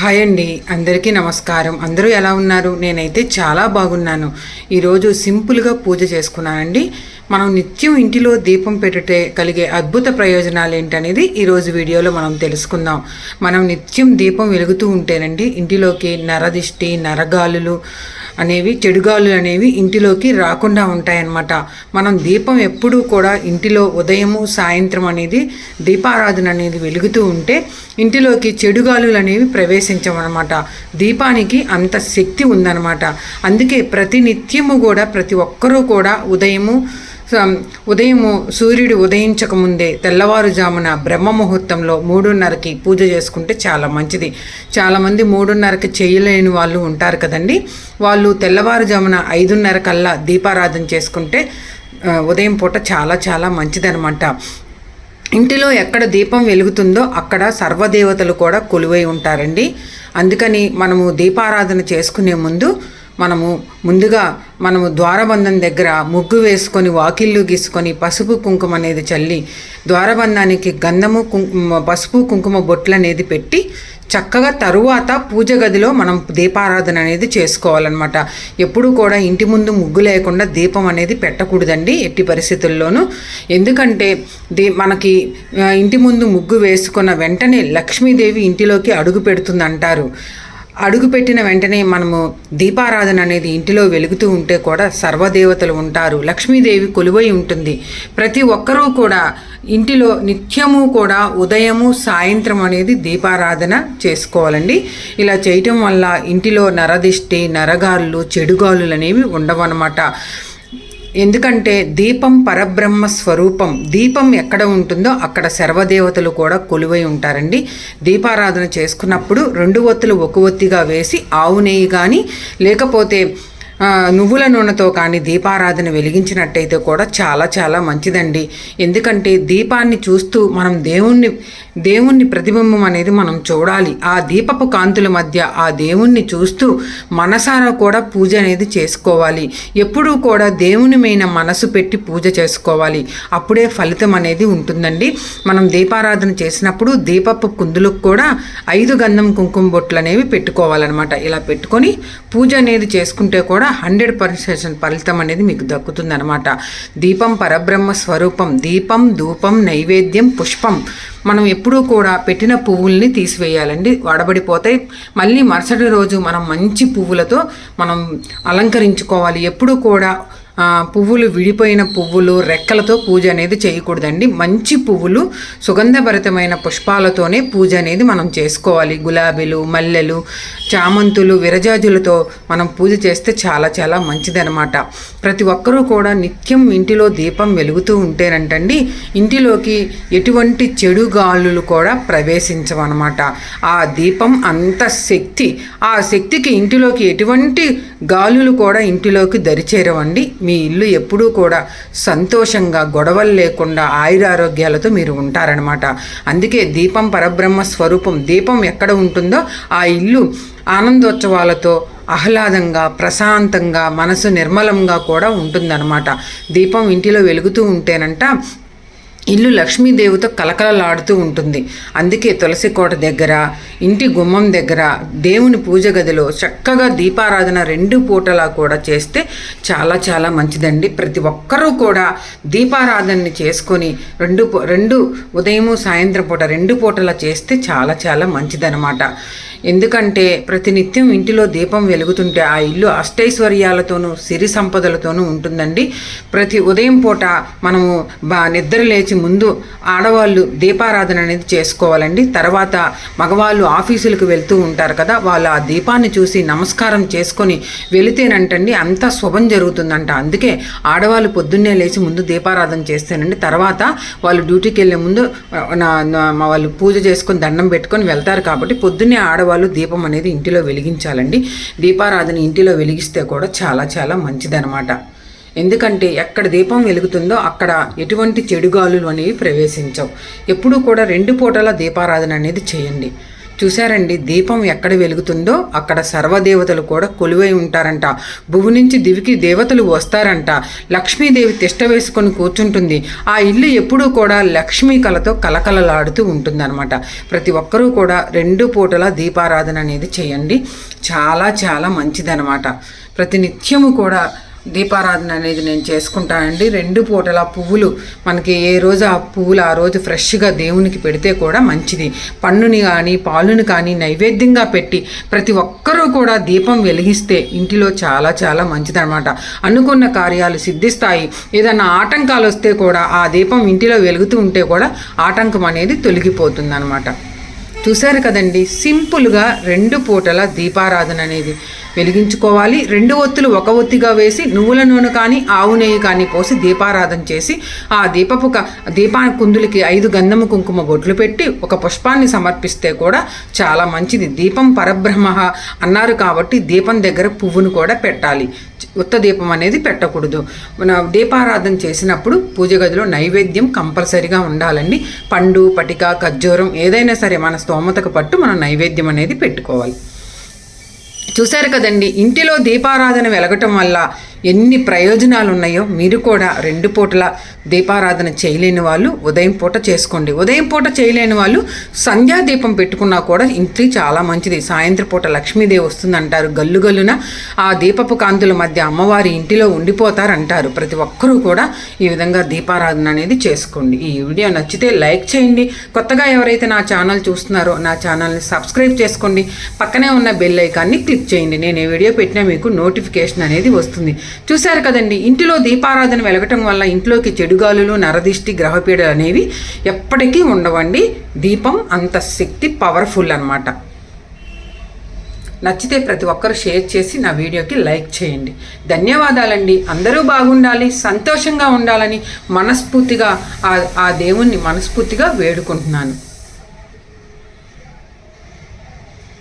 Hi అండి అందరికీ నమస్కారం. అందరూ ఎలా ఉన్నారు? నేనైతే చాలా బాగున్నాను. ఈరోజు సింపుల్గా పూజ చేసుకున్నానండి. మనం నిత్యం ఇంటిలో దీపం పెట్టుటే కలిగే అద్భుత ప్రయోజనాలు ఏంటనేది ఈరోజు వీడియోలో మనం తెలుసుకుందాం. మనం నిత్యం దీపం వెలుగుతూ ఉంటేనండి ఇంటిలోకి నరదిష్టి నరగాలులు అనేవి చెడుగాలు అనేవి ఇంటిలోకి రాకుండా ఉంటాయన్నమాట. మనం దీపం ఎప్పుడూ కూడా ఇంటిలో ఉదయము సాయంత్రం అనేది దీపారాధన అనేది వెలుగుతూ ఉంటే ఇంటిలోకి చెడుగాలులు అనేవి ప్రవేశించమన్నమాట దీపానికి అంత శక్తి ఉందన్నమాట. అందుకే ప్రతి నిత్యము కూడా ప్రతి ఒక్కరూ కూడా ఉదయము ఉదయము సూర్యుడు ఉదయించక ముందే తెల్లవారుజామున బ్రహ్మ ముహూర్తంలో మూడున్నరకి పూజ చేసుకుంటే చాలా మంచిది. చాలామంది మూడున్నరకి చేయలేని వాళ్ళు ఉంటారు కదండి. వాళ్ళు తెల్లవారుజామున ఐదున్నర కల్లా దీపారాధన చేసుకుంటే ఉదయం పూట చాలా చాలా మంచిదనమాట. ఇంటిలో ఎక్కడ దీపం వెలుగుతుందో అక్కడ సర్వదేవతలు కూడా కొలువై ఉంటారండి. అందుకని మనము దీపారాధన చేసుకునే ముందు మనము ముందుగా మనము ద్వారబంధం దగ్గర ముగ్గు వేసుకొని వాకిళ్ళు గీసుకొని పసుపు కుంకుమ అనేది చల్లి ద్వారబంధానికి గంధము కుంకుమ పసుపు కుంకుమ బొట్లు అనేది పెట్టి చక్కగా తరువాత పూజ గదిలో మనం దీపారాధన అనేది చేసుకోవాలన్నమాట. ఎప్పుడు కూడా ఇంటి ముందు ముగ్గు లేకుండా దీపం అనేది పెట్టకూడదండి ఎట్టి పరిస్థితుల్లోనూ. ఎందుకంటే దీ మనకి ఇంటి ముందు ముగ్గు వేసుకున్న వెంటనే లక్ష్మీదేవి ఇంటిలోకి అడుగు పెడుతుంది అంటారు అడుగుపెట్టిన వెంటనే మనము దీపారాధన అనేది ఇంటిలో వెలుగుతూ ఉంటే కూడా సర్వదేవతలు ఉంటారు. లక్ష్మీదేవి కొలువై ఉంటుంది. ప్రతి ఒక్కరూ కూడా ఇంటిలో నిత్యము కూడా ఉదయము సాయంత్రం అనేది దీపారాధన చేసుకోవాలండి. ఇలా చేయటం వల్ల ఇంటిలో నరదిష్టి నరగాళ్ళు చెడుగాలులు అనేవి ఉండవన్నమాట. ఎందుకంటే దీపం పరబ్రహ్మ స్వరూపం. దీపం ఎక్కడ ఉంటుందో అక్కడ సర్వదేవతలు కూడా కొలువై ఉంటారండి. దీపారాధన చేసుకున్నప్పుడు రెండు ఒత్తులు ఒక ఒత్తిగా వేసి ఆవు నెయ్యి కానీ లేకపోతే నువ్వుల నూనెతో కానీ దీపారాధన వెలిగించినట్టయితే కూడా చాలా చాలా మంచిదండి. ఎందుకంటే దీపాన్ని చూస్తూ మనం దేవుణ్ణి దేవుణ్ణి ప్రతిబింబం అనేది మనం చూడాలి. ఆ దీపపు కాంతుల మధ్య ఆ దేవుణ్ణి చూస్తూ మనసారా కూడా పూజ అనేది చేసుకోవాలి. ఎప్పుడూ కూడా దేవుని మీద మనసు పెట్టి పూజ చేసుకోవాలి. అప్పుడే ఫలితం అనేది ఉంటుందండి. మనం దీపారాధన చేసినప్పుడు దీపపు కుందులకు కూడా ఐదు గంధం కుంకుమ బొట్లు అనేవి పెట్టుకోవాలన్నమాట. ఇలా పెట్టుకొని పూజ అనేది చేసుకుంటే కూడా హండ్రెడ్ పర్సెంట్ ఫలితం అనేది మీకు దక్కుతుందనమాట దీపం పరబ్రహ్మ స్వరూపం దీపం ధూపం నైవేద్యం పుష్పం. మనం ఎప్పుడూ కూడా పెట్టిన పువ్వుల్ని తీసివేయాలండి. వాడబడిపోతాయి మళ్ళీ మరుసటి రోజు మనం మంచి పువ్వులతో మనం అలంకరించుకోవాలి. ఎప్పుడూ కూడా పువ్వులు విడిపోయిన పువ్వులు రెక్కలతో పూజ అనేది చేయకూడదండి. మంచి పువ్వులు సుగంధభరితమైన పుష్పాలతోనే పూజ అనేది మనం చేసుకోవాలి. గులాబీలు మల్లెలు చామంతులు విరజాజులతో మనం పూజ చేస్తే చాలా చాలా మంచిదనమాట ప్రతి ఒక్కరూ కూడా నిత్యం ఇంటిలో దీపం వెలుగుతూ ఉంటేనంటండి ఇంటిలోకి ఎటువంటి చెడు గాలులు కూడా ప్రవేశించవన్నమాట. ఆ దీపం అంత శక్తి ఆ శక్తికి ఇంటిలోకి ఎటువంటి గాలులు కూడా ఇంటిలోకి దరిచేరవండి. మీ ఇల్లు ఎప్పుడూ కూడా సంతోషంగా గొడవలు లేకుండా ఆయురారోగ్యాలతో మీరు ఉంటారనమాట అందుకే దీపం పరబ్రహ్మ స్వరూపం దీపం ఎక్కడ ఉంటుందో ఆ ఇల్లు ఆనందోత్సవాలతో ఆహ్లాదంగా ప్రశాంతంగా మనసు నిర్మలంగా కూడా ఉంటుందన్నమాట. దీపం ఇంటిలో వెలుగుతూ ఉంటేనంట ఇల్లు లక్ష్మీదేవితో కలకలలాడుతూ ఉంటుంది. అందుకే తులసి కోట దగ్గర ఇంటి గుమ్మం దగ్గర దేవుని పూజ గదిలో చక్కగా దీపారాధన రెండు పూటలా కూడా చేస్తే చాలా చాలా మంచిదండి. ప్రతి ఒక్కరూ కూడా దీపారాధనని చేసుకొని రెండు రెండు ఉదయము సాయంత్రం పూట రెండు పూటలా చేస్తే చాలా చాలా మంచిదనమాట ఎందుకంటే ప్రతినిత్యం ఇంటిలో దీపం వెలుగుతుంటే ఆ ఇల్లు అష్టైశ్వర్యాలతోనూ సిరి సంపదలతోనూ ఉంటుందండి. ప్రతి ఉదయం పూట మనము బా నిద్ర లేచి ముందు ఆడవాళ్ళు దీపారాధన అనేది చేసుకోవాలండి. తర్వాత మగవాళ్ళు ఆఫీసులకు వెళ్తూ ఉంటారు కదా వాళ్ళు ఆ దీపాన్ని చూసి నమస్కారం చేసుకొని వెళితేనంటండి అంత శుభం జరుగుతుందంట. అందుకే ఆడవాళ్ళు పొద్దున్నే లేచి ముందు దీపారాధన చేస్తేనండి. తర్వాత వాళ్ళు డ్యూటీకి వెళ్ళే ముందు వాళ్ళు పూజ చేసుకొని దండం పెట్టుకొని వెళ్తారు కాబట్టి పొద్దున్నే ఆడవాళ్ళు దీపం అనేది ఇంటిలో వెలిగించాలండి. దీపారాధన ఇంటిలో వెలిగిస్తే కూడా చాలా చాలా మంచిదనమాట ఎందుకంటే ఎక్కడ దీపం వెలుగుతుందో అక్కడ ఎటువంటి చెడుగాలులు అనేవి ప్రవేశించవు. ఎప్పుడూ కూడా రెండు పూటల దీపారాధన అనేది చేయండి. చూశారండి దీపం ఎక్కడ వెలుగుతుందో అక్కడ సర్వదేవతలు కూడా కొలువై ఉంటారంట. భువి నుంచి దివికి దేవతలు వస్తారంట. లక్ష్మీదేవి తిష్ట వేసుకొని కూర్చుంటుంది. ఆ ఇల్లు ఎప్పుడూ కూడా లక్ష్మీ కళతో కలకలలాడుతూ ఉంటుందన్నమాట. ప్రతి ఒక్కరూ కూడా రెండు పూటల దీపారాధన అనేది చేయండి. చాలా చాలా మంచిదన్నమాట. ప్రతి నిత్యము కూడా దీపారాధన అనేది నేను చేసుకుంటానండి రెండు పూటల పువ్వులు మనకి ఏ రోజు ఆ పువ్వులు ఆ రోజు ఫ్రెష్గా దేవునికి పెడితే కూడా మంచిది. పన్నుని కానీ పాలుని కానీ నైవేద్యంగా పెట్టి ప్రతి ఒక్కరూ కూడా దీపం వెలిగిస్తే ఇంటిలో చాలా చాలా మంచిదన్నమాట. అనుకున్న కార్యాలు సిద్ధిస్తాయి. ఏదైనా ఆటంకాలు వస్తే కూడా ఆ దీపం ఇంటిలో వెలుగుతూ ఉంటే కూడా ఆటంకం అనేది తొలగిపోతుందనమాట చూశారు కదండి సింపుల్గా రెండు పూటల దీపారాధన అనేది. వెలిగించుకోవాలి. రెండు ఒత్తులు ఒక ఒత్తిగా వేసి నువ్వుల నూనె కానీ ఆవు నెయ్యి కానీ పోసి దీపారాధన చేసి ఆ దీపపు దీపా కుందులకి ఐదు గంధము కుంకుమ బొట్లు పెట్టి ఒక పుష్పాన్ని సమర్పిస్తే కూడా చాలా మంచిది. దీపం పరబ్రహ్మ అన్నారు కాబట్టి దీపం దగ్గర పువ్వును కూడా పెట్టాలి. ఉత్త దీపం అనేది పెట్టకూడదు. మన దీపారాధన చేసినప్పుడు పూజ గదిలో నైవేద్యం కంపల్సరిగా ఉండాలండి. పండు పటిక ఖర్జూరం ఏదైనా సరే మన స్తోమతకు పట్టు మనం నైవేద్యం అనేది పెట్టుకోవాలి. చూశారు కదండి. ఇంటిలో దీపారాధన వెలగటం వల్ల ఎన్ని ప్రయోజనాలు ఉన్నాయో మీరు కూడా రెండు పూటల దీపారాధన చేయలేని వాళ్ళు ఉదయం పూట చేసుకోండి. ఉదయం పూట చేయలేని వాళ్ళు సంధ్యా దీపం పెట్టుకున్నా కూడా ఇంటి చాలా మంచిది. సాయంత్రం పూట లక్ష్మీదేవి వస్తుందంటారు. గల్లు గల్లున ఆ దీపపు కాంతుల మధ్య అమ్మవారి ఇంటిలో ఉండిపోతారంటారు. ప్రతి ఒక్కరూ కూడా ఈ విధంగా దీపారాధన అనేది చేసుకోండి. ఈ వీడియో నచ్చితే లైక్ చేయండి. కొత్తగా ఎవరైతే నా ఛానల్ చూస్తున్నారో నా ఛానల్ని సబ్స్క్రైబ్ చేసుకోండి. పక్కనే ఉన్న బెల్ ఐకాన్ని క్లిక్ చేయండి. నేను ఏ వీడియో పెట్టినా మీకు నోటిఫికేషన్ అనేది వస్తుంది. చూశారు కదండి ఇంటిలో దీపారాధన వెలగటం వల్ల ఇంట్లోకి చెడుగాలులు నరదిష్టి గ్రహపీడలు అనేవి ఎప్పటికీ ఉండవండి. దీపం అంత శక్తి పవర్ఫుల్ అనమాట నచ్చితే ప్రతి ఒక్కరు షేర్ చేసి నా వీడియోకి లైక్ చేయండి. ధన్యవాదాలండి. అందరూ బాగుండాలి సంతోషంగా ఉండాలని మనస్ఫూర్తిగా ఆ దేవుణ్ణి మనస్ఫూర్తిగా వేడుకుంటున్నాను.